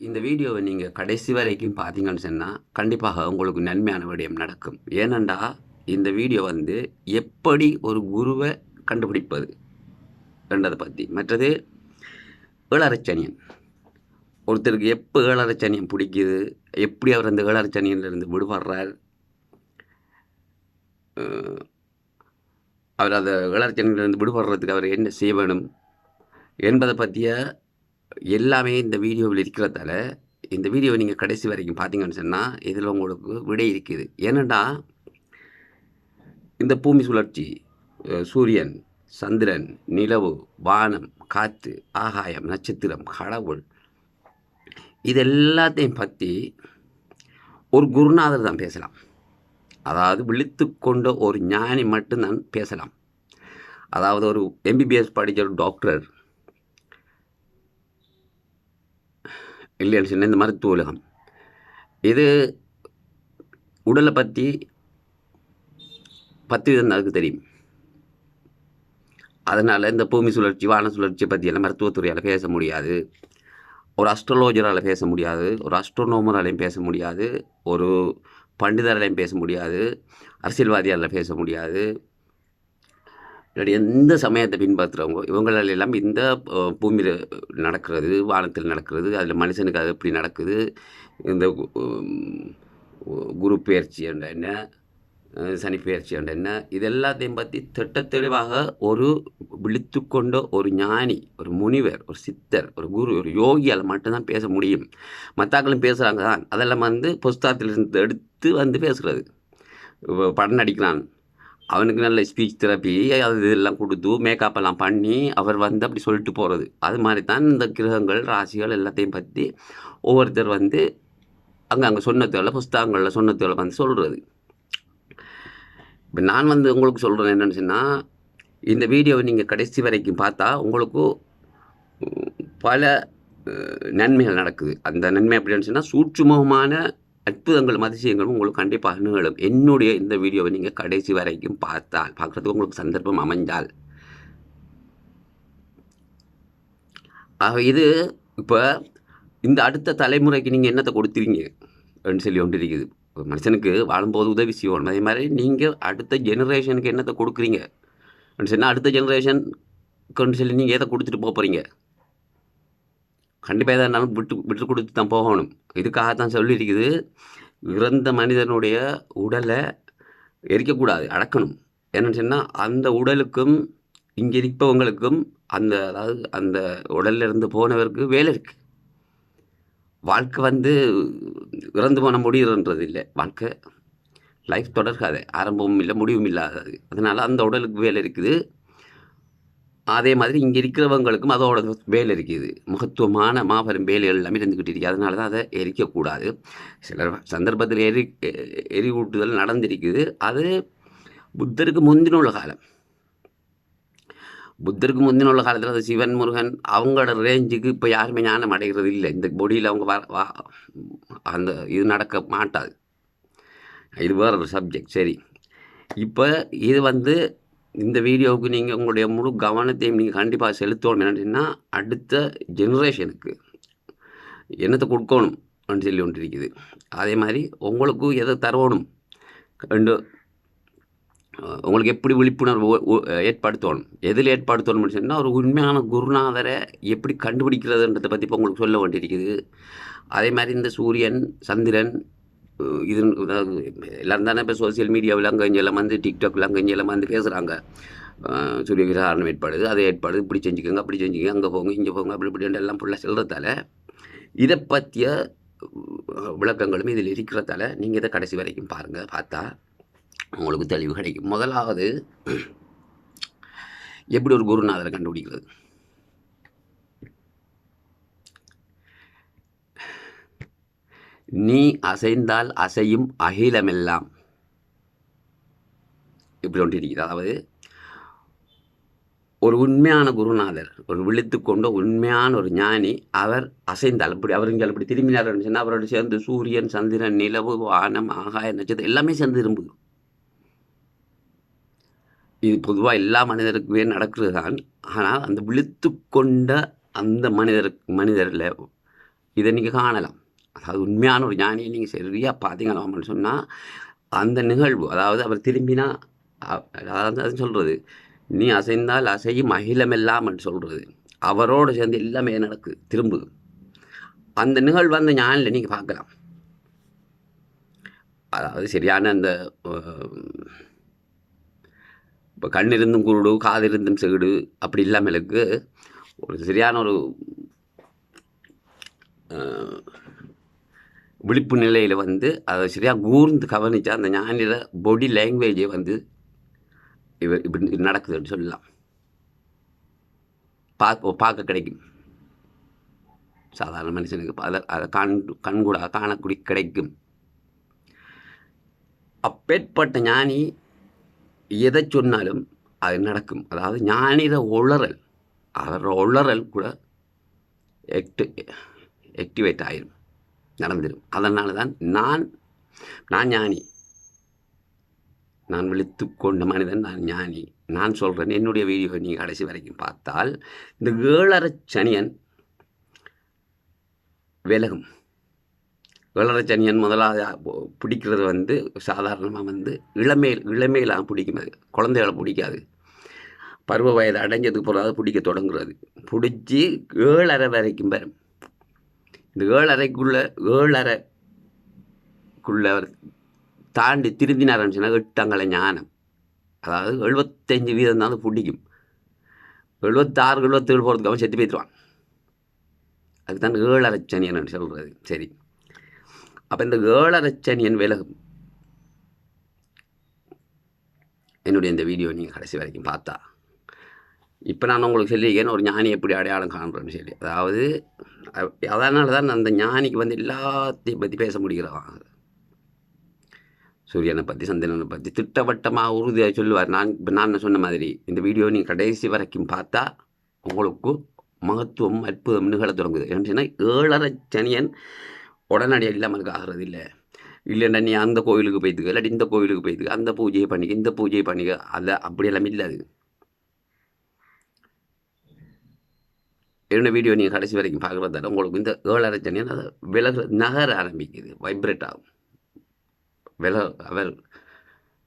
இந்த வீடியோவை நீங்கள் கடைசி வரைக்கும் பார்த்தீங்கன்னு சொன்னால் கண்டிப்பாக உங்களுக்கு நன்மையான விடயம் நடக்கும். ஏனெண்டா இந்த வீடியோ வந்து எப்படி ஒரு குருவை கண்டுபிடிப்பது என்றதை பற்றி மற்றது ஏழரைச்சனியன் ஒருத்தருக்கு எப்போ ஏழரைச்சனியன் பிடிக்குது எப்படி அவர் அந்த ஏழரைச்சனியன்லேருந்து விடுபடுறார் அவர் அந்த ஏழரைச்சனியிலிருந்து விடுபடுறதுக்கு அவர் என்ன செய்ய வேணும் என்பதை பற்றிய எல்லாமே இந்த வீடியோவில் இருக்கிறதால இந்த வீடியோவை நீங்கள் கடைசி வரைக்கும் பார்த்தீங்கன்னு சொன்னால் இதில் உங்களுக்கு விடை இருக்குது. ஏனண்டா இந்த பூமி சுழற்சி சூரியன் சந்திரன் நிலவு வானம் காற்று ஆகாயம் நட்சத்திரம் கடவுள் இது எல்லாத்தையும் பற்றி ஒரு குருநாதர் தான் பேசலாம். அதாவது விழித்து கொண்ட ஒரு ஞானி மட்டும்தான் பேசலாம். அதாவது ஒரு எம்பிபிஎஸ் படித்த ஒரு டாக்டர் இல்லைன்னு சொன்ன இந்த மருத்துவ உலகம் இது உடலை பற்றி பத்து விதம் அதுக்கு தெரியும். அதனால் இந்த பூமி சுழற்சி வான சுழற்சியை பற்றியெல்லாம் மருத்துவத்துறையால் பேச முடியாது. ஒரு அஸ்ட்ரலோஜரால் பேச முடியாது. ஒரு அஸ்ட்ரோனோமராலையும் பேச முடியாது. ஒரு பண்டிதராலையும் பேச முடியாது. அரசியல்வாதியால் பேச முடியாது. இல்லாட்டி எந்த சமயத்தை பின்பற்றுறவங்க இவங்களால எல்லாம் இந்த பூமியில் நடக்கிறது வானத்தில் நடக்கிறது அதில் மனுஷனுக்கு அது எப்படி நடக்குது இந்த குரு பயிற்சி என்ற என்ன சனி பயிற்சி என்ற என்ன இது எல்லாத்தையும் பற்றி திட்ட தெளிவாக ஒரு விழித்து கொண்ட ஒரு ஞானி ஒரு முனிவர் ஒரு சித்தர் ஒரு குரு ஒரு யோகியால் மட்டும்தான் பேச முடியும். மத்தாக்களும் பேசுகிறாங்க தான். அதெல்லாம் வந்து புஸ்தகத்திலிருந்து எடுத்து வந்து பேசுகிறது படம் நடிக்கிறான். அவனுக்கு நல்ல ஸ்பீச் தெரப்பி அது இதெல்லாம் கொடுத்து மேக்கப் எல்லாம் பண்ணி அவர் வந்து அப்படி சொல்லிட்டு போகிறது அது மாதிரி தான் இந்த கிரகங்கள் ராசிகள் எல்லாத்தையும் பற்றி ஒவ்வொருத்தர் வந்து அங்கே அங்கே சொன்னத்தோட புஸ்தகங்களில் சொன்னத்தோட வந்து சொல்கிறது இப்போ நான் வந்து உங்களுக்கு சொல்கிறேன் என்னென்னு சொன்னால் இந்த வீடியோவை நீங்கள் கடைசி வரைக்கும் பார்த்தா உங்களுக்கு பல நன்மைகள் நடக்குது. அந்த நன்மை அப்படின்னு சொன்னால் சூட்சுமமான அற்புதங்களும் அதிசயங்களும் உங்களுக்கு கண்டிப்பாக நிகழும். என்னுடைய இந்த வீடியோவை நீங்கள் கடைசி வரைக்கும் பார்த்தால் பார்க்குறதுக்கு உங்களுக்கு சந்தர்ப்பம் அமைஞ்சால். ஆக இது இப்போ இந்த அடுத்த தலைமுறைக்கு நீங்கள் என்னத்தை கொடுத்துறீங்க அப்படின்னு சொல்லி ஒன்று இருக்குது ஒரு மனுஷனுக்கு வாழும்போது உதவி செய்யணும் அதே மாதிரி நீங்கள் அடுத்த ஜெனரேஷனுக்கு என்னத்தை கொடுக்குறீங்க? அப்படின்னு சொன்னால் அடுத்த ஜெனரேஷன் சொல்லி நீங்கள் எதை கொடுத்துட்டு போக போகிறீங்க கண்டிப்பாக எதாக இருந்தாலும் விட்டு விட்டு கொடுத்து தான் போகணும். இதுக்காகத்தான் சொல்லியிருக்குது. இறந்த மனிதனுடைய உடலை எரிக்கக்கூடாது அடக்கணும். என்னன்னு சொன்னால் அந்த உடலுக்கும் இங்கே இருப்பவங்களுக்கும் அந்த அதாவது அந்த உடல்ல இருந்து போனவருக்கு வேலை இருக்குது வாழ்க்கை வந்து இறந்து போன முடியுன்றது இல்லை வாழ்க்கை. லைஃப் தொடர்காது ஆரம்பமும் இல்லை முடிவும் இல்லாதது. அதனால் அந்த உடலுக்கு வேலை இருக்குது. அதே மாதிரி இங்கே இருக்கிறவங்களுக்கும் அதோட வேலை இருக்குது. மகத்துவமான மாபெரும் வேலைகள் எல்லாமே இருந்துக்கிட்டு இருக்குது அதனால தான் அதை எரிக்கக்கூடாது. சில சந்தர்ப்பத்தில் எரி எரிவூட்டுதல் நடந்திருக்குது. அது புத்தருக்கு முந்தின உள்ள காலம். புத்தருக்கு முந்தின உள்ள காலத்தில் அது சிவன் முருகன் அவங்களோட ரேஞ்சுக்கு இப்போ யாருமே ஞானம் அடைகிறது இல்லை. இந்த பொடியில் அவங்க வர வா அந்த இது நடக்க மாட்டாது. இது வேற ஒரு சப்ஜெக்ட் சரி. இப்போ இது வந்து இந்த வீடியோவுக்கு நீங்கள் உங்களுடைய முழு கவனத்தையும் நீங்கள் கண்டிப்பாக செலுத்தணும். என்னன்னா அடுத்த ஜெனரேஷனுக்கு என்னத்தை கொடுக்கணும் அப்படின்னு சொல்லி ஒன்று இருக்குது அதே மாதிரி உங்களுக்கும் எதை தரணும்? ரெண்டு உங்களுக்கு எப்படி விழிப்புணர்வு ஏற்படுத்தணும்? எதில் ஏற்படுத்தணும்னு சொன்னால் ஒரு உண்மையான குருநாதரை எப்படி கண்டுபிடிக்கிறதுன்றதை பற்றி இப்போ உங்களுக்கு சொல்ல வேண்டியிருக்குது. அதே மாதிரி இந்த சூரியன் சந்திரன் இது அதாவது எல்லாரும் தானே இப்போ சோசியல் மீடியாவில் அங்கே இங்கெல்லாம் வந்து டிக்டாக்ல அங்கே இங்கெல்லாம் வந்து பேசுகிறாங்க சூரியகிரகாரணம் ஏற்பாடு அதை ஏற்பாடு இப்படி செஞ்சுக்கோங்க அப்படி செஞ்சுக்கோங்க அங்கே போங்க இங்கே போங்க அப்படி இப்படி எல்லாம் ஃபுல்லாக சொல்கிறதால இதை பற்றிய விளக்கங்களும் இதில் இருக்கிறதால நீங்கள் இதை கடைசி வரைக்கும் பாருங்கள் பார்த்தா உங்களுக்கு தெளிவு கிடைக்கும். முதலாவது எப்படி ஒரு குருநாதரை கண்டுபிடிக்கிறது? நீ அசைந்தால் அசையும் அகிலமெல்லாம். இப்படி ஒன்று அதாவது ஒரு உண்மையான குருநாதர் ஒரு விழித்து கொண்ட உண்மையான ஒரு ஞானி அவர் அசைந்தால் இப்படி அவர் இங்கே அப்படி திரும்பினார் சொன்னால் அவரோட சேர்ந்து சூரியன் சந்திரன் நிலவு வானம் ஆகாய நட்சத்திரம் எல்லாமே சேர்ந்து திரும்புது. இது பொதுவாக எல்லா மனிதருக்குமே நடக்கிறது தான். ஆனால் அந்த விழித்து கொண்ட அந்த மனிதருக்கு மனிதரில் இதை நீங்கள் காணலாம். அதாவது உண்மையான ஒரு ஞானியை நீங்கள் சரியாக பார்த்தீங்கன்னு சொன்னால் அந்த நிகழ்வு அதாவது அவர் திரும்பினா அதாவது அது சொல்கிறது நீ அசைந்தால் அசையும் அகிலமில்லாமல் சொல்கிறது அவரோடு சேர்ந்து எல்லாமே நடக்குது திரும்புது. அந்த நிகழ்வு அந்த ஞானில் நீங்கள் பார்க்கலாம். அதாவது சரியான அந்த இப்போ கண்ணிருந்தும் குருடு காது இருந்தும் செகுடு அப்படி இல்லாமலுக்கு ஒரு சரியான ஒரு விழிப்பு நிலையில் வந்து அதை சரியாக கூர்ந்து கவனித்தா அந்த ஞானியில் பொடி லாங்குவேஜை வந்து இவர் இப்படி நடக்குதுன்னு சொல்லலாம். பார்க்க பார்க்க கிடைக்கும். சாதாரண மனுஷனுக்கு அதை அதை கண் கண்கூடாக காணக்கூடிய கிடைக்கும். அப்பேற்பட்ட ஞானி எதை சொன்னாலும் அது நடக்கும். அதாவது ஞானிட உளறல் அவர் உளறல் கூட எக்டி ஆக்டிவேட் ஆயிரும். நடந்துடும். அதனால தான் நான் நான் ஞானி. நான் விழித்து கொண்ட மனிதன் நான் ஞானி. நான் சொல்கிறேன் என்னுடைய வீடியோ நீங்கள் கடைசி வரைக்கும் பார்த்தால் இந்த ஏழரை சனியன் விலகும். ஏழரை சனியன் முதலாக பிடிக்கிறது வந்து சாதாரணமாக வந்து இளமையில் இளமையிலாம் பிடிக்கும் அது குழந்தைகளை பிடிக்காது. பருவ வயது அடைஞ்சதுக்கு பிறகு பிடிக்க தொடங்குறது. பிடிச்சி ஏழரை வரைக்கும் வரும். இந்த ஏழரைக்குள்ளே ஏழரைக்குள்ள அவர் தாண்டி திருந்தினார்னு சொன்னால் எட்டங்களை ஞானம். அதாவது எழுபத்தஞ்சு வீதம் தான் அது பிடிக்கும். எழுபத்தாறு எழுபத்தேழு போகிறதுக்கு அவன் செத்து போயிடுவான். அதுக்கு தான் சொல்கிறது சரி. அப்போ இந்த ஏழரைச்சனியன் விலகும். என்னுடைய இந்த வீடியோ நீங்கள் கடைசி வரைக்கும் பார்த்தா. இப்போ நான் உங்களுக்கு சொல்லியிருக்கேன் ஒரு ஞானி எப்படி அடையாளம் காண்றேன்னு சொல்லி. அதாவது அதனால தான் அந்த ஞானிக்கு வந்து எல்லாத்தையும் பற்றி பேச முடிகிறவன் சூரியனை பற்றி சந்திரனை பற்றி திட்டவட்டமாக உறுதியாக சொல்லுவார். நான் இப்போ நான் சொன்ன மாதிரி இந்த வீடியோ நீங்கள் கடைசி வரைக்கும் பார்த்தா உங்களுக்கு மகத்துவம் அற்புதம் நிகழ தொடங்குது. ஏன்னு சொன்னால் ஏழரை சனியன் உடனடியாக இல்லாமல் ஆகிறது இல்லை. இல்லைன்னா நீ அந்த கோயிலுக்கு போய்த்துக்க இல்லாட்டி இந்த கோயிலுக்கு போய்த்துக்க அந்த பூஜையை பண்ணிக்க இந்த பூஜையை பண்ணிக்க அதை அப்படியெல்லாம் இல்லை என்ன வீடியோ நீங்கள் கடைசி வரைக்கும் பார்க்குறதால உங்களுக்கு இந்த ஏழரை சனியன் அதை விலக நகர ஆரம்பிக்குது வைப்ரேட் ஆகும். வில அவர்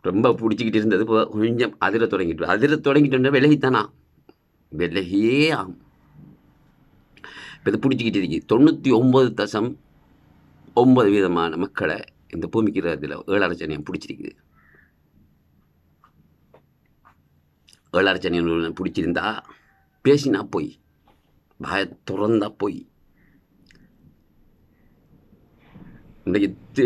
ரொம்ப பிடிச்சிக்கிட்டு இருந்தது இப்போ கொஞ்சம் அதிர தொடங்கிட்டு அதிர தொடங்கிட்டு விலகித்தானா? விலகியே ஆகும். இப்போ இது பிடிச்சிக்கிட்டு இருக்கு. தொண்ணூற்றி ஒம்பது தசம் ஒன்பது விதமான மக்களை இந்த பூமிக்கு இதில் ஏழரை சனியம் பிடிச்சிருக்குது. ஏழரை பிடிச்சிருந்தா பேசினா போய். பாய திறந்தா போய் இன்றைக்கு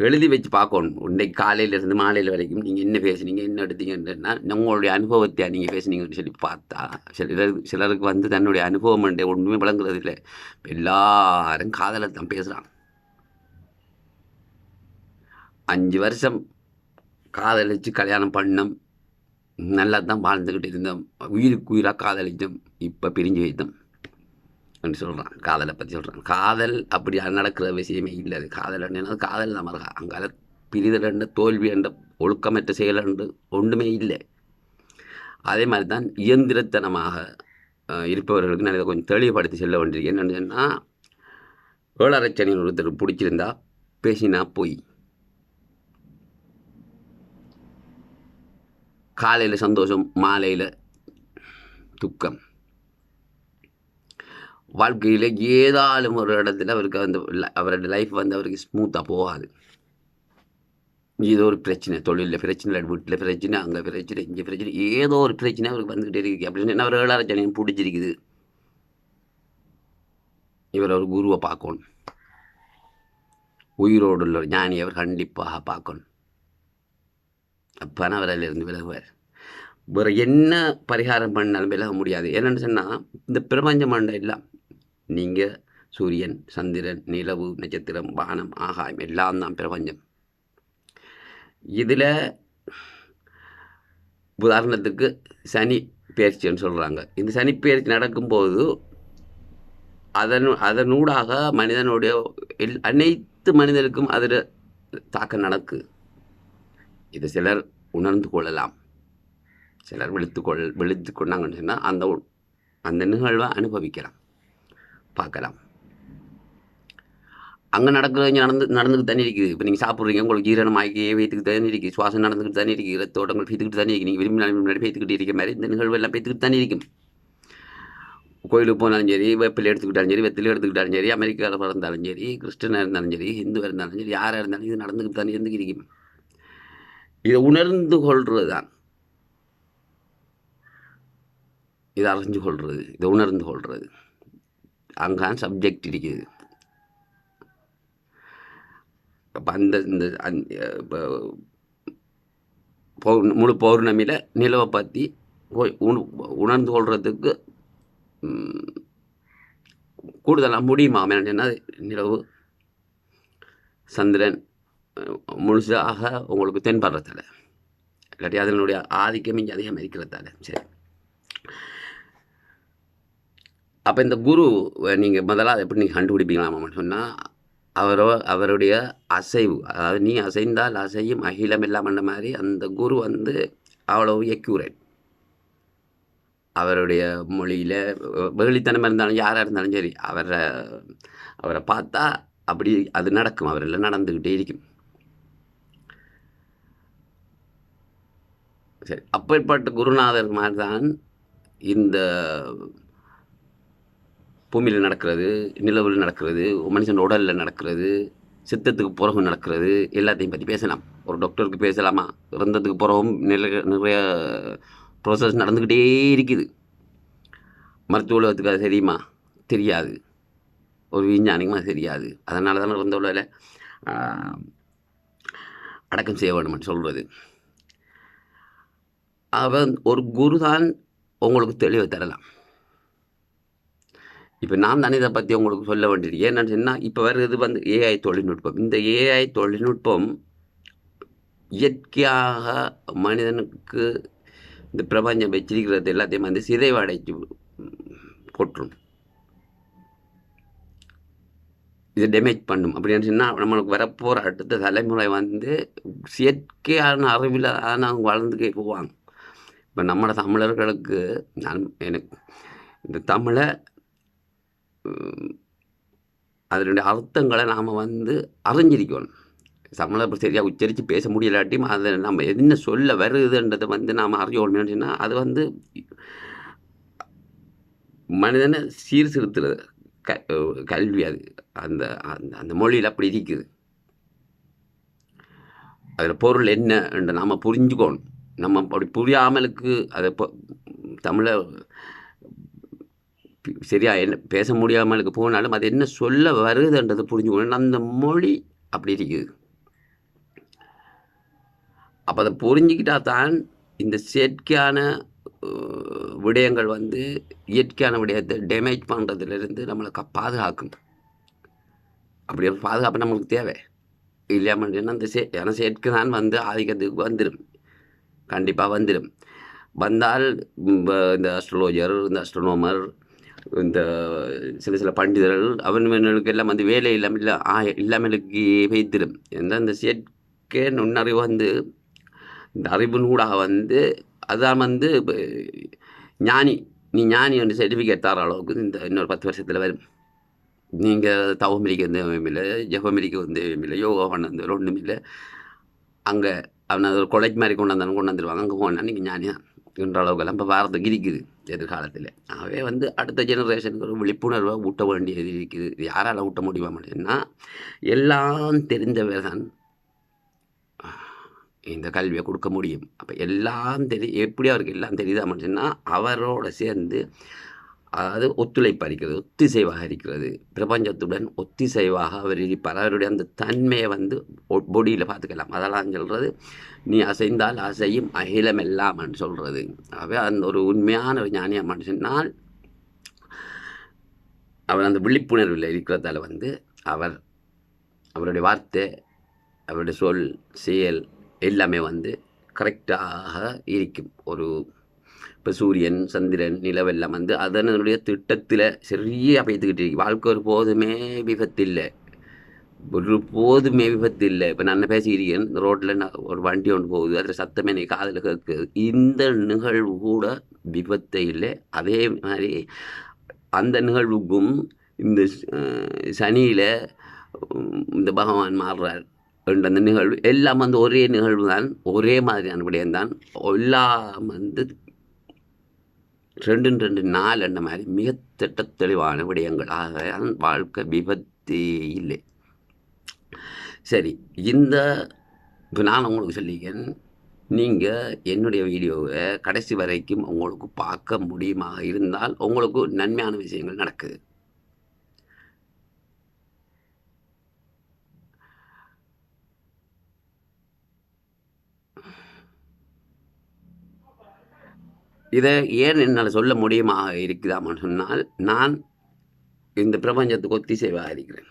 எழுதி வச்சு பார்க்கணும் இன்றைக்கு காலையிலேருந்து மாலையில் வரைக்கும் நீங்கள் என்ன பேசுனீங்க என்ன எடுத்தீங்கன்னா உங்களுடைய அனுபவத்தை நீங்கள் பேசுனீங்கன்னு சொல்லி பார்த்தா சிலர் சிலருக்கு வந்து தன்னுடைய அனுபவம் என்ற ஒன்றுமே விளங்குறது இல்லை எல்லாரும் காதலை தான் பேசுகிறாங்க அஞ்சு வருஷம் காதலிச்சு கல்யாணம் பண்ணோம் நல்லா தான் வாழ்ந்துக்கிட்டு இருந்தோம். உயிருக்கு உயிராக காதலித்தோம். இப்போ பிரிஞ்சு வைத்தோம் அப்படின்னு சொல்கிறான் காதலை பற்றி சொல்கிறான் காதல் அப்படி நடக்கிற விஷயமே இல்லை. அது காதல் என்ன காதல் நம்ம அங்கால பிரிதல் என்ற தோல்வி என்ற ஒழுக்கமற்ற செயல் என்று ஒன்றுமே இல்லை. அதே மாதிரி தான் இயந்திரத்தனமாக இருப்பவர்களுக்கு நான் இதை கொஞ்சம் தெளிவுபடுத்தி செல்ல வேண்டியிருக்கேன். என்னென்னு சொன்னால் ஏழரைச்சனியன் ஒருத்தர் பிடிச்சிருந்தா பேசினா போய். காலையில் சந்தோஷம் மாலையில் துக்கம். வாழ்க்கையில் ஏதாலும் ஒரு இடத்துல அவருக்கு அந்த அவரோட லைஃப் வந்து அவருக்கு ஸ்மூத்தாக போகாது. ஏதோ ஒரு பிரச்சனை தொழிலில் பிரச்சனை இல்லை வீட்டில் பிரச்சனை அங்கே பிரச்சனை இங்கே பிரச்சனை ஏதோ ஒரு பிரச்சனை அவருக்கு வந்துக்கிட்டே இருக்கு. அப்படின்னு அவர் ஏழாறு ஜனியம் பிடிச்சிருக்குது. இவர் ஒரு குருவை பார்க்கணும். உயிரோடு உள்ள ஞானி அவர் கண்டிப்பாக பார்க்கணும். அப்போனா விலகுவார். வேறு என்ன பரிகாரம் பண்ணாலும் விலக முடியாது. என்னென்னு சொன்னால் இந்த பிரபஞ்ச எல்லாம் நீங்கள் சூரியன் சந்திரன் நிலவு நட்சத்திரம் வானம் ஆகாயம் எல்லாம் தான் பிரபஞ்சம். இதில் உதாரணத்துக்கு சனி பயிற்சின்னு சொல்கிறாங்க இந்த சனி பயிற்சி நடக்கும்போது அதன் அதனூடாக மனிதனுடைய எல் அனைத்து மனிதனுக்கும் அதில் தாக்கம் நடக்குது இது சிலர் உணர்ந்து கொள்ளலாம். சிலர் விழுத்து கொள் விழுத்து கொண்டாங்கன்னு சொன்னால் அந்த அந்த நிகழ்வை அனுபவிக்கலாம். பார்க்கலாம். அங்கே நடக்கிறது நடந்து நடந்துக்கிட்டு தண்ணி இருக்குது. இப்போ நீங்கள் சாப்பிட்றீங்க உங்களுக்கு ஜீரணம் ஆகி வைத்துக்கிட்டு தண்ணி இருக்குது சுவாசம் நடந்துக்கிட்டு தண்ணி இருக்குது ரத்தோட்டங்கள் பேத்துக்கிட்டு தண்ணி இருக்குது நீங்கள் விரும்பினாலும் முன்னாடி பேத்துக்கிட்டு இருக்க மாதிரி இந்த நிகழ்வு எல்லாம் பேத்துக்கிட்டு தண்ணி இருக்கும். கோயிலுக்கு போனாலும் சரி வெப்பில் எடுத்துக்கிட்டாலும் சரி வெத்தில எடுத்துக்கிட்டாலும் சரி அமெரிக்காவில் பிறந்தாலும் சரி கிறிஸ்டனாக இருந்தாலும் சரி ஹிந்துவாக இருந்தாலும் சரி யாராக இருந்தாலும் இது நடந்துக்கிட்டு தண்ணி இருந்து இருக்கும் இதை உணர்ந்து கொள்வது தான் இதை அறிஞ்சு கொள்வது இதை உணர்ந்து கொள்வது அங்கே சப்ஜெக்ட் இருக்குது. அப்போ அந்த இந்த அந்த இப்போ பௌர்ண முழு பௌர்ணமியில் நிலவை பற்றி போய் உணர்ந்து கொள்கிறதுக்கு கூடுதலாக முடியுமா? ஏன்னா நிலவு சந்திரன் முழுசாக உங்களுக்கு தென்படுறதால. இல்லாட்டி அதனுடைய ஆதிக்கம் இங்கே அதிகம் இருக்கிறதால. சரி. அப்போ இந்த குரு நீங்கள் முதல்ல அதை எப்படி நீங்கள் கண்டுபிடிப்பீங்களாமான்னு சொன்னால் அவரோ அவருடைய அசைவு அதாவது நீ அசைந்தால் அசையும் அகிலம் எல்லாம் பண்ண மாதிரி அந்த குரு வந்து அவ்வளவு எக்யூரேட் அவருடைய மொழியில் வெகுளித்தனமாக இருந்தாலும் யாராக இருந்தாலும் சரி அவரை அவரை பார்த்தா அப்படி அது நடக்கும். அவரில் நடந்துக்கிட்டே இருக்கும். சரி அப்பேற்பட்ட குருநாதர் மாதிரி தான் இந்த பூமியில் நடக்கிறது நிலவில் நடக்கிறது மனுஷன் உடலில் நடக்கிறது சித்தத்துக்கு பிறகு நடக்கிறது எல்லாத்தையும் பற்றி பேசலாம். ஒரு டாக்டருக்கு பேசலாமா? இறந்ததுக்கு பிறகும் நில நிறைய ப்ரோசஸ் நடந்துக்கிட்டே இருக்குது. மருத்துவ உலகத்துக்கு அது தெரியுமா? தெரியாது. ஒரு விஞ்ஞானிகமாக தெரியாது. அதனால தானே இறந்த உலகில் அடக்கம் செய்ய வேணும்னு சொல்கிறது அவன் ஒரு குரு தான் உங்களுக்கு தெளிவை தரலாம். இப்போ நான் தானே இதை பற்றி உங்களுக்கு சொல்ல வேண்டியது. ஏன்னு சொன்னால் இப்போ வருது வந்து ஏஐ தொழில்நுட்பம். இந்த ஏஐ தொழில்நுட்பம் இயற்கையாக மனிதனுக்கு இந்த பிரபஞ்சம் வச்சிருக்கிறது எல்லாத்தையும் வந்து சிதைவடைச்சு போட்டுரும் இது டேமேஜ் பண்ணும். அப்படின்னு சொன்னால் நம்மளுக்கு வரப்போகிற அடுத்த தலைமுறை வந்து செயற்கையான அறிவில் ஆனால் அவங்க வளர்ந்துக்கே போவாங்க. இப்போ நம்மளோட தமிழர்களுக்கு நான் எனக்கு இந்த தமிழை அதனுடைய அர்த்தங்களை நாம் வந்து அறிஞ்சிருக்கணும். தமிழை சரியாக உச்சரித்து பேச முடியலாட்டியும் அதை நம்ம என்ன சொல்ல வருதுன்றதை வந்து நாம் அறியணும்னு சொன்னால் அது வந்து மனிதனை சீர்திருத்துறது. க கல்வி அது. அந்த அந்த அந்த மொழியில் அப்படி இருக்குது. அதில் பொருள் என்ன என்று நாம் புரிஞ்சுக்கணும். நம்ம அப்படி புரியாமலுக்கு அதை இப்போ தமிழை சரியாக சரியா என்ன பேச முடியாமலுக்கு போனாலும் அது என்ன சொல்ல வருதுன்றது புரிஞ்சுக்கணும் அந்த மொழி அப்படி இருக்குது. அப்போ அதை புரிஞ்சுக்கிட்டா தான் இந்த செயற்கையான விடயங்கள் வந்து இயற்கையான விடயத்தை டேமேஜ் பண்ணுறதுலேருந்து நம்மளை க பாதுகாக்கும். அப்படி பாதுகாப்பு நம்மளுக்கு தேவை. இல்லையா அப்படின்னா அந்த சே ஏன்னா செயற்கை தான் வந்து ஆதிக்கத்துக்கு வந்துடும் கண்டிப்பாக வந்துடும் வந்தால் இந்த அஸ்ட்ரோலஜர் இந்த அஸ்ட்ரோனோமர் இந்த சில சில பண்டிதர்கள் அவன்களுக்கு எல்லாம் வந்து வேலை இல்லாமல் இல்லை ஆ இல்லாமலுக்கு வைத்திடும் எந்த இந்த செயற்கை நுண்ணறிவு வந்து இந்த அறிவின் ஊடாக வந்து அதான் வந்து ஞானி நீ ஞானி என்று சர்டிஃபிகேட் தர அளவுக்கு இந்த இன்னொரு பத்து வருஷத்தில் வரும். நீங்கள் தவமிரிக்க இருக்க இல்லை ஜெபம் இருக்க இல்லை யோகா பண்ண வந்து ஒன்றும் இல்லை. அங்கே அவனை அது ஒரு கொலைக்கு மாதிரி கொண்டு வந்தாலும் கொண்டு வந்துடுவாங்க அங்கே போனால் நீங்கள் ஞானி என்ற அளவுக்கெல்லாம் இப்போ பாரதம் இருக்குது எதிர்காலத்தில் ஆகவே வந்து அடுத்த ஜெனரேஷனுக்கு ஒரு விழிப்புணர்வை ஊட்ட வேண்டியது இருக்குது இது யாரால் ஊட்ட முடியுமா எல்லாம் தெரிந்தவர் தான் இந்த கல்வியை கொடுக்க முடியும் அப்போ எல்லாம் தெரி எப்படி அவருக்கு எல்லாம் தெரியுதா சொன்னால் அவரோட சேர்ந்து அதாவது ஒத்துழைப்பு அளிக்கிறது ஒத்திசைவாக இருக்கிறது. பிரபஞ்சத்துடன் ஒத்திசைவாக அவர் இருப்பார். அவருடைய அந்த தன்மையை வந்து பொடியில் பார்த்துக்கலாம். அதெல்லாம் சொல்கிறது நீ அசைந்தால் அசையும் அகிலம் எல்லாம்னு சொல்கிறது ஆகவே அந்த ஒரு உண்மையான ஒரு ஞானிய மனுஷனால் அவர் அந்த விழிப்புணர்வில் இருக்கிறதால வந்து அவர் அவருடைய வார்த்தை அவருடைய சொல் செயல் எல்லாமே வந்து கரெக்டாக இருக்கும். ஒரு இப்போ சூரியன் சந்திரன் நிலவெல்லாம் வந்து அதனுடைய திட்டத்தில் சரியாக பெய்துக்கிட்டு இருக்கு. வாழ்க்கை ஒரு போதுமே விபத்து இல்லை ஒரு போதுமே விபத்து இல்லை இப்போ நான் பேசிக்கிறேன் இந்த ரோட்டில் நான் ஒரு வண்டி ஒன்று போகுது. அதில் சத்தமே நீ காதில் கேட்குது. இந்த நிகழ்வு கூட விபத்து இல்லை. அதே மாதிரி அந்த நிகழ்வுக்கும் இந்த சனியில் இந்த பகவான் மாறுறார் என்ற அந்த நிகழ்வு. எல்லாம் வந்து ஒரே நிகழ்வு தான் ஒரே மாதிரியான விடயம்தான். எல்லாம் வந்து ரெண்டுன்னு ரெண்டு நாலு என்ற மாதிரி மிக திட்ட தெளிவான விடயங்கள். ஆக வாழ்க்கை விபத்து இல்லை. சரி இந்த இப்போ நான் உங்களுக்கு சொல்லிக்கேன் நீங்கள் என்னுடைய வீடியோவை கடைசி வரைக்கும் உங்களுக்கு பார்க்க முடியுமா இருந்தால் உங்களுக்கு நன்மையான விஷயங்கள் நடக்குது. இதை ஏன் என்னால் சொல்ல முடியுமா இருக்குதாமான்னு சொன்னால் நான் இந்த பிரபஞ்சத்துக்கு ஒத்திசைவாக இருக்கிறேன்.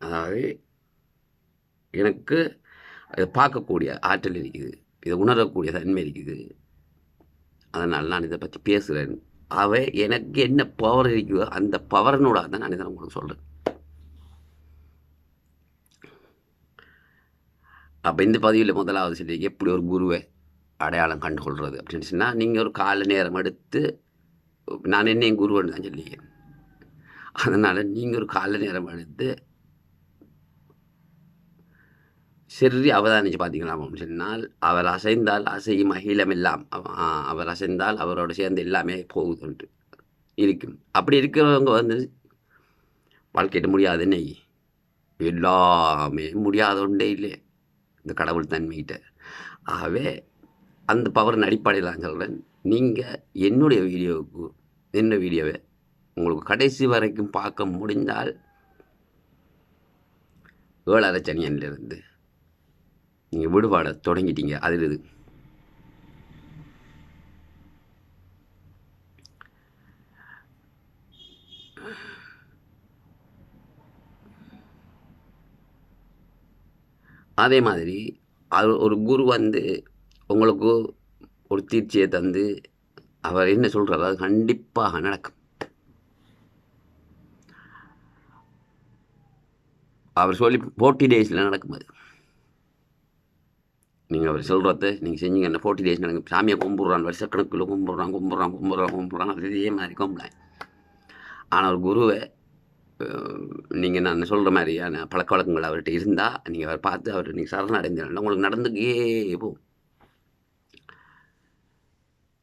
அதாவது எனக்கு அதை பார்க்கக்கூடிய ஆற்றல் இருக்குது இதை உணரக்கூடிய தன்மை இருக்குது. அதனால் நான் இதை பற்றி பேசுகிறேன். அவை எனக்கு என்ன பவர் இருக்குதோ அந்த பவரனோட தான் நான் இதை உங்களுக்கு சொல்கிறேன் அப்போ இந்த பதிவில் முதலாவது சொல்லி எப்படி ஒரு குருவை அடையாளம் கண்டுகொள்வது அப்படின்னு சொன்னால் நீங்கள் ஒரு கால நேரம் எடுத்து நான் என்னையும் குருவன் தான் சொல்லியேன் அதனால் நீங்கள் ஒரு கால நேரம் எடுத்து சரி அவதானிச்சு பார்த்தீங்களா அப்படின்னு சொன்னால் அவர் அசைந்தால் அசையும் அகிலம் எல்லாம் அவர் அசைந்தால் அவரோட சேர்ந்து எல்லாமே போகுதுன்ட்டு இருக்கும். அப்படி இருக்கிறவங்க வந்து வாழ்க்கையிட்ட முடியாது நெய் எல்லாமே முடியாத ஒன்றே இல்லை. இந்த கடவுள் தன்மைகிட்ட ஆகவே அந்த பவரின் அடிப்படையில் நான் சொல்கிறேன் நீங்கள் என்னுடைய வீடியோவுக்கு என்ன வீடியோவை உங்களுக்கு கடைசி வரைக்கும் பார்க்க முடிந்தால் ஏழரை சனியன்லேருந்து நீங்கள் விடுபாட தொடங்கிட்டீங்க. அதில் இது. அதே மாதிரி அது ஒரு குரு வந்து உங்களுக்கு ஒரு தீர்ச்சியை தந்து அவர் என்ன சொல்கிறார் அது கண்டிப்பாக நடக்கும். அவர் சொல்லி ஃபோர்ட்டி டேஸில் நடக்கும் அது. நீங்கள் அவர் சொல்கிறத நீங்கள் செஞ்சீங்க என்ன ஃபோர்ட்டி டேஸ் நடக்கும். சாமியை கும்பிட்றான் வருஷக்கணக்கில் கும்பிட்றான் கும்பிட்றான் கும்பிட்றான் கும்பிட்றான். அதே மாதிரி கும்பிடேன் ஆனால் ஒரு குருவை நீங்கள் நான் சொல்கிற மாதிரியான பழக்க வழக்கங்கள் அவர்கிட்ட இருந்தால் நீங்கள் அவர் பார்த்து அவர் நீங்கள் சரண உங்களுக்கு நடந்துக்கே போகும்.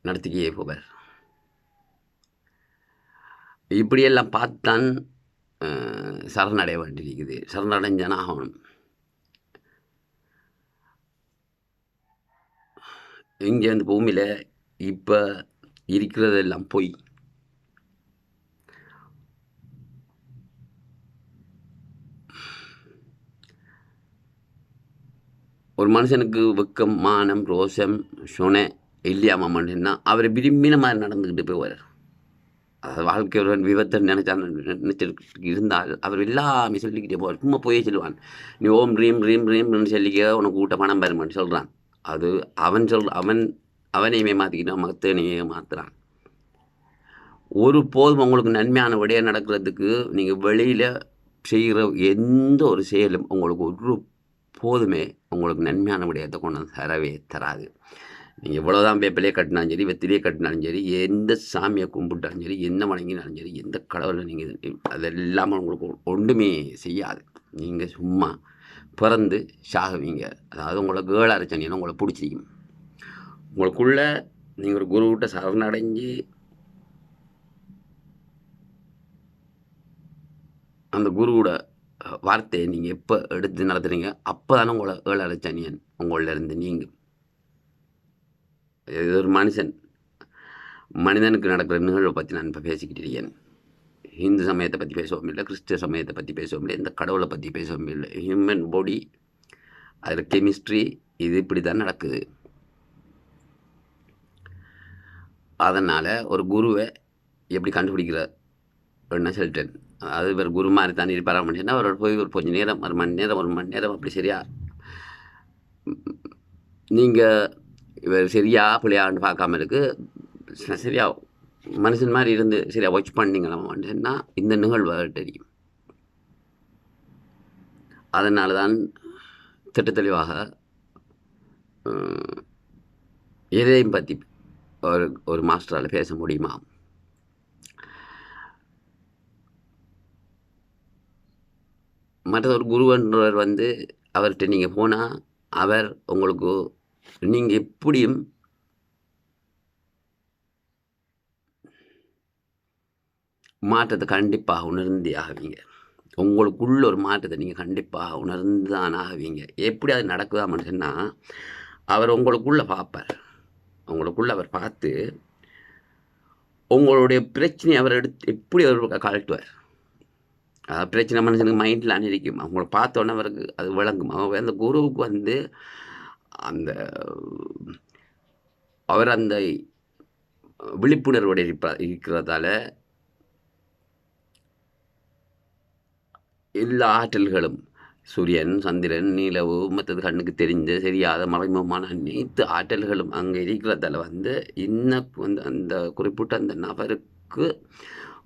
நடத்திக்கியே போவார். இப்படியெல்லாம் பார்த்தான் சரணடைய வேண்டியிருக்குது. சரணடைஞ்சானா ஆகணும். இங்கே அந்த பூமியில் இப்போ இருக்கிறதெல்லாம் பொய் ஒரு மனுஷனுக்கு வெக்கம் மானம் ரோஷம் சுனை இல்லையாமான்னா அவர் விரும்பின மாதிரி நடந்துக்கிட்டு போய்வார் அதாவது வாழ்க்கை ஒருவன் விபத்தை நினைச்சா இருந்தால் அவர் எல்லாமே சொல்லிக்கிட்டே போவார். சும்மா போயே சொல்லுவான். நீ ஓம் ரீம் ரீம் ரீம்னு சொல்லிக்க உனக்கு கூட்ட பணம் பெறுமான்னு சொல்கிறான் அது அவன் சொல் அவன் அவனையுமே மாற்றிக்கிட்டான் மகத்தனையே மாற்றுறான் ஒரு போதும் உங்களுக்கு நன்மையான விடையாக நடக்கிறதுக்கு நீங்கள் வெளியில் செய்கிற எந்த ஒரு செயலும் உங்களுக்கு ஒரு போதுமே உங்களுக்கு நன்மையான விடயத்தை கொண்டு வந்து தரவே தராது. நீங்கள் எவ்வளோதான் பேப்பிலே கட்டினாலும் சரி வெத்திலேயே கட்டினாலும் சரி எந்த சாமியை கும்பிட்டாலும் சரி என்ன வணங்கினாலும் சரி எந்த கடவுளை நீங்கள் அதெல்லாமே உங்களுக்கு ஒன்றுமே செய்யாது. நீங்கள் சும்மா பிறந்து சாகுவீங்க. அதாவது உங்களை கேள் அரைச்சனின்னு உங்களை பிடிச்சிக்கும். உங்களுக்குள்ளே நீங்கள் ஒரு குருவிட்ட சரணடைஞ்சு அந்த குருவோட வார்த்தையை நீங்கள் எப்போ எடுத்து நடத்துகிறீங்க அப்போ தானே உங்களை ஏழரை சனியன் உங்களிலேருந்து நீங்கள் இது ஒரு மனுஷன் மனிதனுக்கு நடக்கிற நிகழ்வை பற்றி நான் இப்போ பேசிக்கிட்டு இருக்கேன். ஹிந்து சமயத்தை பற்றி பேசவும் இல்லை கிறிஸ்டிய சமயத்தை பற்றி பேசவும் இல்லை இந்த கடவுளை பற்றி பேசவும் இல்லை. ஹியூமன் பாடி அதில் கெமிஸ்ட்ரி இது இப்படி தான் நடக்குது. அதனால் ஒரு குருவை எப்படி கண்டுபிடிக்கிற என்ன சொல்லிட்டேன். அது இவர் குரு மாதிரி தான் இருப்பார் அப்படின்னா அவரோட போய் ஒரு கொஞ்சம் நேரம் ஒரு மணி நேரம் ஒரு மணி நேரம் அப்படி சரியா நீங்கள் இவர் சரியாக பிள்ளையான்னு பார்க்காம இருக்கு. சரியாக மனுஷன் மாதிரி இருந்து சரியாக வாட்ச் பண்ணிங்களாமான்னு இந்த நிகழ்வு தெரியும். அதனால தான் திட்டத்தெளிவாக எதையும் பற்றி ஒரு ஒரு மாஸ்டரால் பேச முடியுமா? மற்ற ஒரு குருவன்றவர் வந்து அவர்கிட்ட நீங்கள் போனால் அவர் உங்களுக்கு நீங்கள் எப்படியும் மாற்றத்தை கண்டிப்பாக உணர்ந்தே ஆகுவீங்க உங்களுக்குள்ள ஒரு மாற்றத்தை நீங்கள் கண்டிப்பாக உணர்ந்து தான் ஆகுவீங்க எப்படி அது நடக்குதா மனுஷன்னா அவர் உங்களுக்குள்ள பார்ப்பார் உங்களுக்குள்ள அவர் பார்த்து உங்களுடைய பிரச்சனையை அவர் எடுத்து எப்படி அவர் கழட்டுவார்? அதாவது பிரச்சனை மனுஷனுக்கு மைண்டில் அணிக்கும் அவங்கள பார்த்தோன்னே அவருக்கு அது விளங்கும்? அவங்க அந்த குருவுக்கு வந்து அந்த அவர் அந்த விழிப்புணர்வோடு இருப்ப இருக்கிறதால எல்லா ஆற்றல்களும் சூரியன் சந்திரன் நிலவு மற்றது கண்ணுக்கு தெரிஞ்ச தெரியாத மறைமுகமான அனைத்து ஆற்றல்களும் அங்கே இருக்கிறதால வந்து இன்ன வந்து அந்த குறிப்பிட்ட அந்த நபருக்கு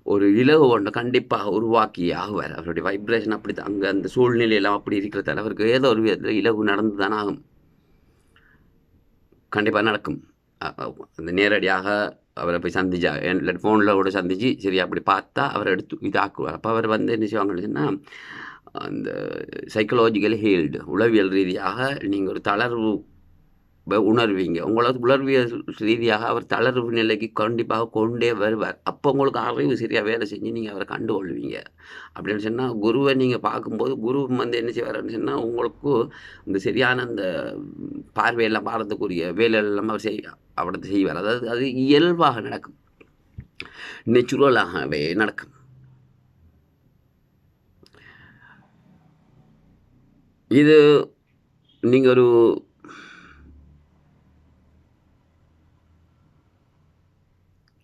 ஒரு இலவு ஒன்று கண்டிப்பாக உருவாக்கி ஆகுவார் அவருடைய வைப்ரேஷன் அப்படி தான் அங்கே அந்த சூழ்நிலையெல்லாம் அப்படி இருக்கிறதால அவருக்கு ஏதோ ஒரு விதத்தில் இலவு நடந்து தானே ஆகும் கண்டிப்பாக நடக்கும். அந்த நேரடியாக அவரை போய் சந்திச்சா என் ஃபோனில் கூட சந்திச்சு சரி அப்படி பார்த்தா அவரை எடுத்து இதாக்குவார். அப்போ அவர் வந்து என்ன செய்வாங்கன்னு சொன்னால் அந்த சைக்கலாஜிக்கல் ஹீல்டு உளவியல் ரீதியாக நீங்கள் ஒரு தளர்வு உணர்வீங்க. உங்களது உளவியல் ரீதியாக அவர் தளர்வு நிலைக்கு கண்டிப்பாக கொண்டே வருவார். அப்போ உங்களுக்கு அறிவு சரியாக வேலை செஞ்சு நீங்கள் அவரை கண்டுகொள்வீங்க. அப்படின்னு சொன்னால் குருவை நீங்கள் பார்க்கும்போது குரு வந்து என்ன செய்வார்னு சொன்னால் உங்களுக்கு இந்த சரியான அந்த பார்வையெல்லாம் பாரத்துக்குரிய வேலையெல்லாம் அவர் செய் அவரது செய்வார். அதாவது அது இயல்பாக நடக்கும். நேச்சுரலாகவே நடக்கும். இது நீங்கள் ஒரு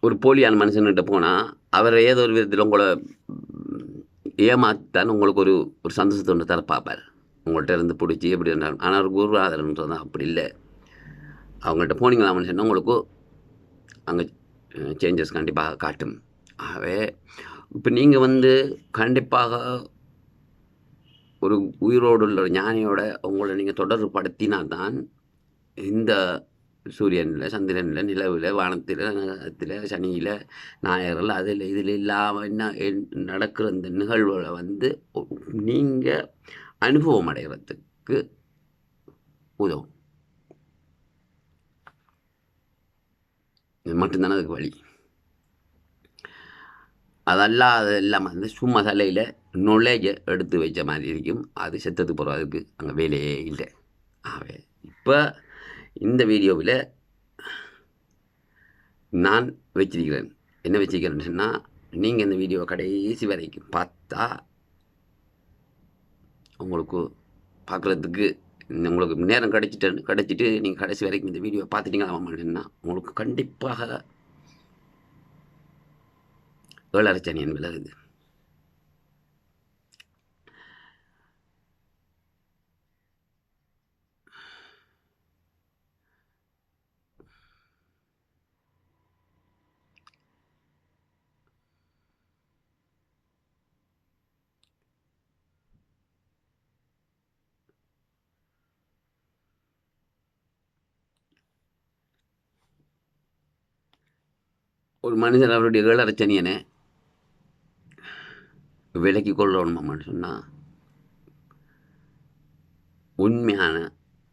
ஒரு போலியான மனுஷன்கிட்ட போனால் அவர் ஏதோ ஒரு விதத்தில் உங்களை ஏமாத்தான் உங்களுக்கு ஒரு ஒரு சந்தோஷத்தை ஒன்று தர பார்ப்பார். உங்கள்கிட்ட இருந்து பிடிச்சி எப்படி இருந்தாலும். ஆனால் ஒரு குருவாதரன்றது அப்படி இல்லை. அவங்கள்ட்ட போனீங்களா மனுஷன் உங்களுக்கு அங்கே சேஞ்சஸ் கண்டிப்பாக காட்டும். ஆகவே இப்போ நீங்கள் வந்து கண்டிப்பாக ஒரு உயிரோடு உள்ள ஒரு ஞானியோட உங்களை நீங்கள் தொடர்பு படுத்தினா தான் இந்த சூரியனில் சந்திரனில் நிலவில் வானத்தில் நகரத்தில் சனியில் ஞாயிறில் அதில் இதில் இல்லாமல் என்ன நடக்கிற இந்த நிகழ்வுகளை வந்து நீங்கள் அனுபவம் அடைகிறதுக்கு உதவும். இது மட்டும்தானே அதுக்கு வழி. அதெல்லாம் அதெல்லாம் வந்து சும்மா தலையில் நுழைய எடுத்து வைச்ச மாதிரி இருக்கும். அது செத்தது போகிறதுக்கு அங்கே வேலையே இல்லை. ஆகவே இப்போ இந்த வீடியோவில் நான் வச்சிருக்கிறேன் என்ன வச்சிருக்கிறேன்னு சொன்னால் நீங்கள் இந்த வீடியோ கடைசி வரைக்கும் பார்த்தா உங்களுக்கு பார்க்குறதுக்கு உங்களுக்கு நேரம் கிடச்சிட்டு கிடைச்சிட்டு நீங்கள் கடைசி வரைக்கும் இந்த வீடியோ பார்த்துட்டீங்களா உங்களுக்கு கண்டிப்பாக ஏழரைச்சனியன் விலகுது. ஒரு மனிதர் அவருடைய ஏழரச்சனியனை விலக்கி கொள்ளணுமான்னு சொன்னால் உண்மையான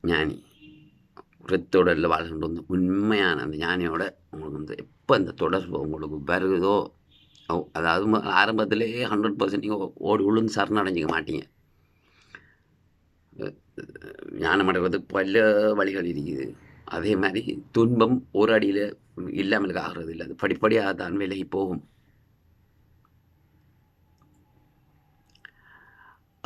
ஞானி. உரத்தொடரில் வாழ்கின்ற வந்து உண்மையான அந்த ஞானியோட உங்களுக்கு வந்து எப்போ அந்த தொடர்பு உங்களுக்கு வருதோ ஓ- அதாவது ஆரம்பத்திலே ஆரம்பத்திலேயே ஹண்ட்ரட் பர்சன்ட் நீங்கள் ஓடி உளுந்து சரணடைஞ்சிக்க மாட்டீங்க. ஞானம் அடைகிறதுக்கு பல வழிகள் இருக்குது. அதே மாதிரி துன்பம் ஒரு அடியில் இல்லாமல் ஆகிறது இல்லை. அது படிப்படியாக தான் விலகி போகும்.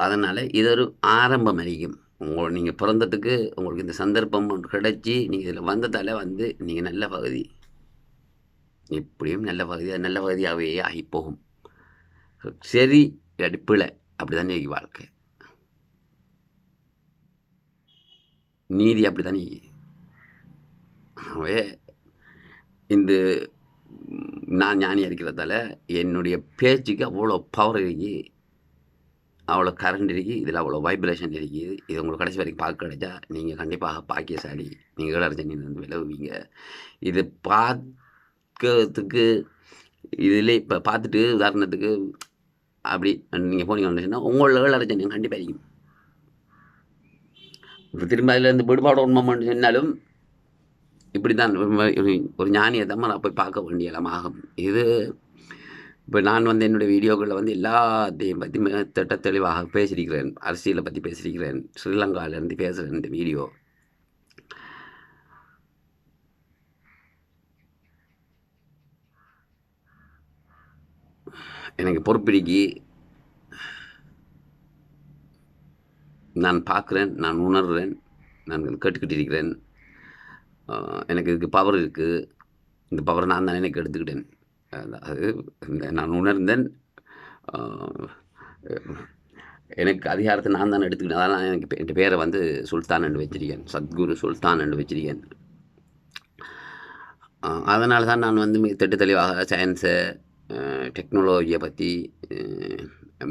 அதனால் இது ஒரு ஆரம்பம் அறியும் உங்கள் நீங்கள் பிறந்ததுக்கு உங்களுக்கு இந்த சந்தர்ப்பம் ஒன்று கிடைச்சி நீங்கள் இதில் வந்ததால் வந்து நீங்கள் நல்ல பகுதி. எப்படியும் நல்ல பகுதி நல்ல பகுதியாகவே ஆகி போகும். சரி அடிப்பில் அப்படி தானே வாழ்க்கை. நீதி அப்படி தானே ஆகவே இந்த நான் ஞானி இருக்கிறதால என்னுடைய பேச்சுக்கு அவ்வளோ பவர் இருக்கு அவ்வளோ கரண்ட் இருக்குது இதில் அவ்வளோ வைப்ரேஷன் இருக்குது இது உங்களுக்கு கடைசி வரைக்கும் பார்க்க கிடைச்சா நீங்கள் கண்டிப்பாக பாக்கியசாலி. நீங்கள் ஏழரசனிலிருந்து விலகுவீங்க. இது பார்க்கறதுக்கு இதில் இப்போ பார்த்துட்டு உதாரணத்துக்கு அப்படி நீங்கள் போனீங்கன்னு சொன்னால் உங்களோட ஏழரைச்சனியம் கண்டிப்பாக இருக்கும் திரும்ப அதில் இருந்து விடுபாடு உண்மைன்னு சொன்னாலும் இப்படி தான் ஒரு ஞானியை தான் நான் போய் பார்க்க வேண்டிய இடமாகும் இது இப்போ நான் வந்து என்னுடைய வீடியோக்களில் வந்து எல்லாத்தையும் பற்றி மிக திட்ட தெளிவாக பேசியிருக்கிறேன். அரசியலை பற்றி பேசியிருக்கிறேன். ஸ்ரீலங்காவிலேருந்து பேசுகிறேன் இந்த வீடியோ. எனக்கு பொறுப்பிடுக்கி நான் பார்க்குறேன் நான் உணர்கிறேன் நான் கேட்டுக்கிட்டு இருக்கிறேன். எனக்கு இதுக்கு பவர் இருக்குது இந்த பவரை நான் தான் எனக்கு எடுத்துக்கிட்டேன். அது நான் உணர்ந்தேன். எனக்கு அதிகாரத்தை நான் தான் எடுத்துக்கிட்டேன். அதனால் எனக்கு என் பேரை வந்து சுல்தான் என்று வச்சிருக்கேன். சத்குரு சுல்தான் என்று வச்சிருக்கேன். அதனால தான் நான் வந்து திட்ட தெளிவாக சயின்ஸை டெக்னாலஜியை பற்றி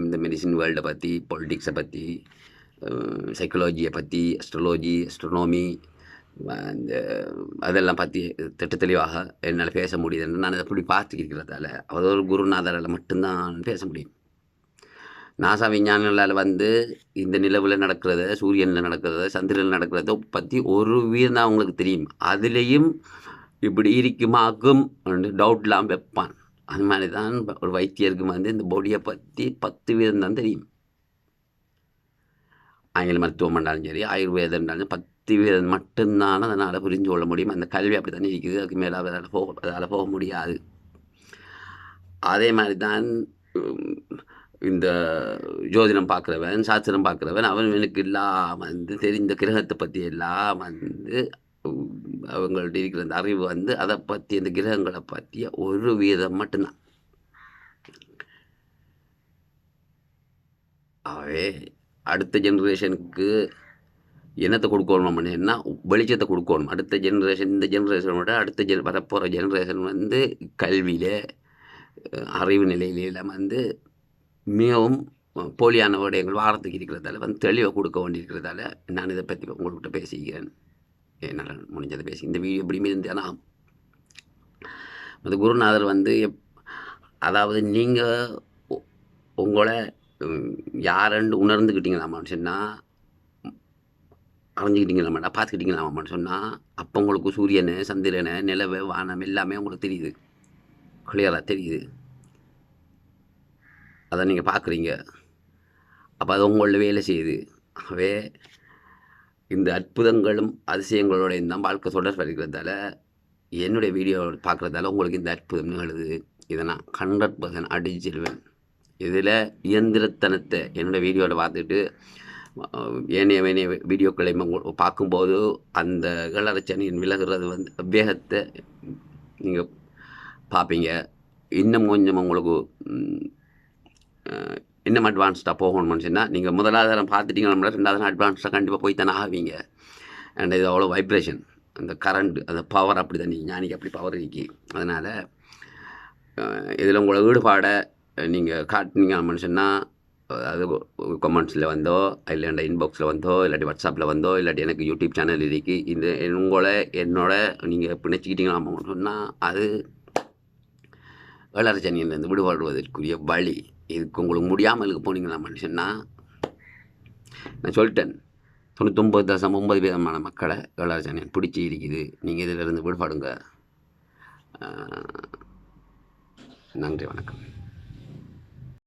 இந்த மெடிசின் வேர்ல்டை பற்றி பொலிட்டிக்ஸை பற்றி சைக்கலாஜியை பற்றி அஸ்ட்ராலஜி அஸ்ட்ரோனோமி அந்த அதெல்லாம் பற்றி திட்ட தெளிவாக என்னால் பேச முடியுதுன்னு நான் அதை அப்படி பார்த்துக்கிறதால அவர் ஒரு குருநாதரால் மட்டும்தான் பேச முடியும். நாசா விஞ்ஞானிகளால் வந்து இந்த நிலவில் நடக்கிறத சூரியனில் நடக்கிறத சந்திரனில் நடக்கிறத பற்றி ஒரு வீதம் தான் அவங்களுக்கு தெரியும். அதுலேயும் இப்படி இருக்குமாக்கும் டவுட்லாம் வைப்பான். அது மாதிரி தான் ஒரு வைத்தியருக்கு வந்து இந்த பொடியை பற்றி பத்து வீதம் தான் தெரியும். ஆங்கில மருத்துவம் பண்ணாலும் சரி ஆயுர்வேதம் இருந்தாலும் பத்து வீதம் மட்டும்தான் அதனால் புரிஞ்சு கொள்ள முடியும். அந்த கல்வி அப்படி தானே இருக்குது. அதுக்கு மேலே அதால் போக அதால் போக முடியாது. அதே மாதிரி தான் இந்த ஜோதிடம் பார்க்குறவன் சாஸ்திரம் பார்க்குறவன் அவனுக்கு எல்லாம் வந்து தெரிந்த கிரகத்தை பற்றி எல்லாம் வந்து அவங்கள்ட்ட இருக்கிற அந்த அறிவு வந்து அதை பற்றி அந்த கிரகங்களை பற்றிய ஒரு வீதம் மட்டும்தான். ஆகவே அடுத்த ஜென்ரேஷனுக்கு என்னத்தை கொடுக்கணும் அப்படின்னா வெளிச்சத்தை கொடுக்கணும். அடுத்த ஜென்ரேஷன் இந்த ஜென்ரேஷனோட அடுத்த ஜென் வரப்போகிற ஜென்ரேஷன் வந்து கல்வியில் அறிவு நிலையிலாம் வந்து மிகவும் போலியான விடயங்கள் வாரத்துக்கு இருக்கிறதால வந்து தெளிவை கொடுக்க வேண்டியிருக்கிறதால நான் இதை பற்றி உங்கள்கிட்ட பேசிக்கிறேன். என்னால் முடிஞ்சதை பேசி இந்த வீடியோ எப்படியுமே இருந்தேன்னா அது குருநாதர் வந்து எப் அதாவது நீங்கள் உங்களை யாருன்னு உணர்ந்துக்கிட்டீங்களாமான்னு சொன்னால் அறிஞ்சிக்கிட்டீங்களாமாடா பார்த்துக்கிட்டீங்களாமான்னு சொன்னால் அப்போ உங்களுக்கு சூரியன் சந்திரன் நிலவு வானம் எல்லாமே உங்களுக்கு தெரியுது. கிளியராக தெரியுது. அதை நீங்கள் பார்க்குறீங்க. அப்போ அது உங்களோட வேலை செய்யுது. ஆகவே இந்த அற்புதங்களும் அதிசயங்களோடையும் தான் வாழ்க்கை தொடர் வருகிறதால என்னுடைய வீடியோ பார்க்குறதால உங்களுக்கு இந்த அற்புதம் நிகழுது. இதை நான் ஹண்ட்ரட் பர்சன்ட் அடிச்சிடுவேன் இதில் இயந்திரத்தனத்தை என்னோடய வீடியோவில் பார்த்துட்டு ஏனைய ஏனைய வீடியோக்களை பார்க்கும்போது அந்த இளரச்சனியின் விலகிறது வந்து வேகத்தை நீங்கள் பார்ப்பீங்க. இன்னும் கொஞ்சம் உங்களுக்கு இன்னும் அட்வான்ஸ்டாக போகணும்னு சொன்னால் நீங்கள் முதலாவது தரம் பார்த்துட்டீங்கன்னா ரெண்டாவது அட்வான்ஸ்டாக கண்டிப்பாக போய் தானே ஆவீங்க. அண்ட் இது அவ்வளோ வைப்ரேஷன் அந்த கரண்ட் அந்த பவர் அப்படி தான் நீங்கள் ஞானிக்கு அப்படி பவர் இருக்கு. அதனால் இதில் உங்களோட ஈடுபாடை நீங்கள் காட்டினீங்கன்னு சொன்னால் அதாவது கமெண்ட்ஸில் வந்தோ இல்லாண்ட இன்பாக்ஸில் வந்தோ இல்லாட்டி வாட்ஸ்அப்பில் வந்தோ இல்லாட்டி எனக்கு யூடியூப் சேனல் இருக்குது இந்த உங்களை என்னோட நீங்கள் பிணைச்சிக்கிட்டீங்களாமான்னு சொன்னால் அது வேளாச்சனியிலேருந்து விடுபடுவதற்குரிய வழி. இதுக்கு உங்களுக்கு முடியாமல் இருக்க போனீங்களாமான்னு சொன்னால் நான் சொல்லிட்டேன். தொண்ணூத்தொம்பது தசம் ஒன்பது விதமான மக்களை வேளாச்சனியன் பிடிச்சி இருக்குது நீங்கள் இதிலிருந்து விடுபடுங்க. நன்றி வணக்கம்.